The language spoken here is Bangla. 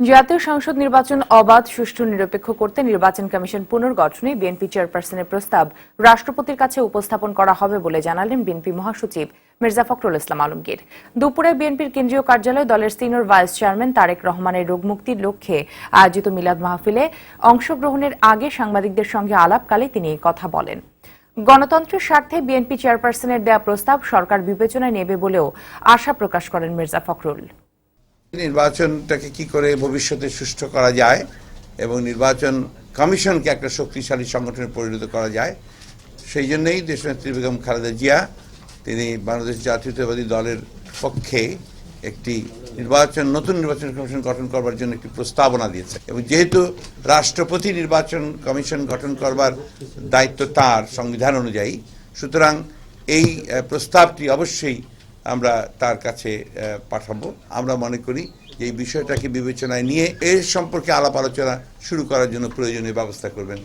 জাতীয় সংসদ নির্বাচন অবাধ, সুষ্ঠু, নিরপেক্ষ করতে নির্বাচন কমিশন পুনর্গঠনে বিএনপি চেয়ারপারসনের প্রস্তাব রাষ্ট্রপতির কাছে উপস্থাপন করা হবে বলে জানালেন বিএনপি মহাসচিব মির্জা ফখরুল ইসলাম আলমগীর। দুপুরে বিএনপির কেন্দ্রীয় কার্যালয়ে দলের সিনিয়র ভাইস চেয়ারম্যান তারেক রহমানের রোগমুক্তির লক্ষ্যে আয়োজিত মিলাদ মাহফিলে অংশগ্রহণের আগে সাংবাদিকদের সঙ্গে আলাপকালে তিনি কথা বলেন। গণতন্ত্রের স্বার্থে বিএনপি চেয়ারপারসনের দেয়া প্রস্তাব সরকার বিবেচনায় নেবে বলেও আশা প্রকাশ করেন মির্জা ফখরুল। নির্বাচনটাকে কি করে ভবিষ্যতে সুষ্ঠু করা যায় এবং নির্বাচন কমিশনকে একটা শক্তিশালী সংগঠনে পরিণত করা যায়, সেই জন্যই দেশনেত্রী বেগম খালেদা জিয়া, তিনি বাংলাদেশ জাতীয়তাবাদী দলের পক্ষে একটি নির্বাচন, নতুন নির্বাচন কমিশন গঠন করবার জন্য একটি প্রস্তাবনা দিয়েছে। এবং যেহেতু রাষ্ট্রপতি নির্বাচন কমিশন গঠন করবার দায়িত্ব তার, সংবিধান অনুযায়ী, সুতরাং এই প্রস্তাবটি অবশ্যই আমরা তার কাছে পাঠাবো। আমরা মনে করি যে এই বিষয়টাকে বিবেচনায় নিয়ে এর সম্পর্কে আলাপ আলোচনা শুরু করার জন্য প্রয়োজনীয় ব্যবস্থা করবেন।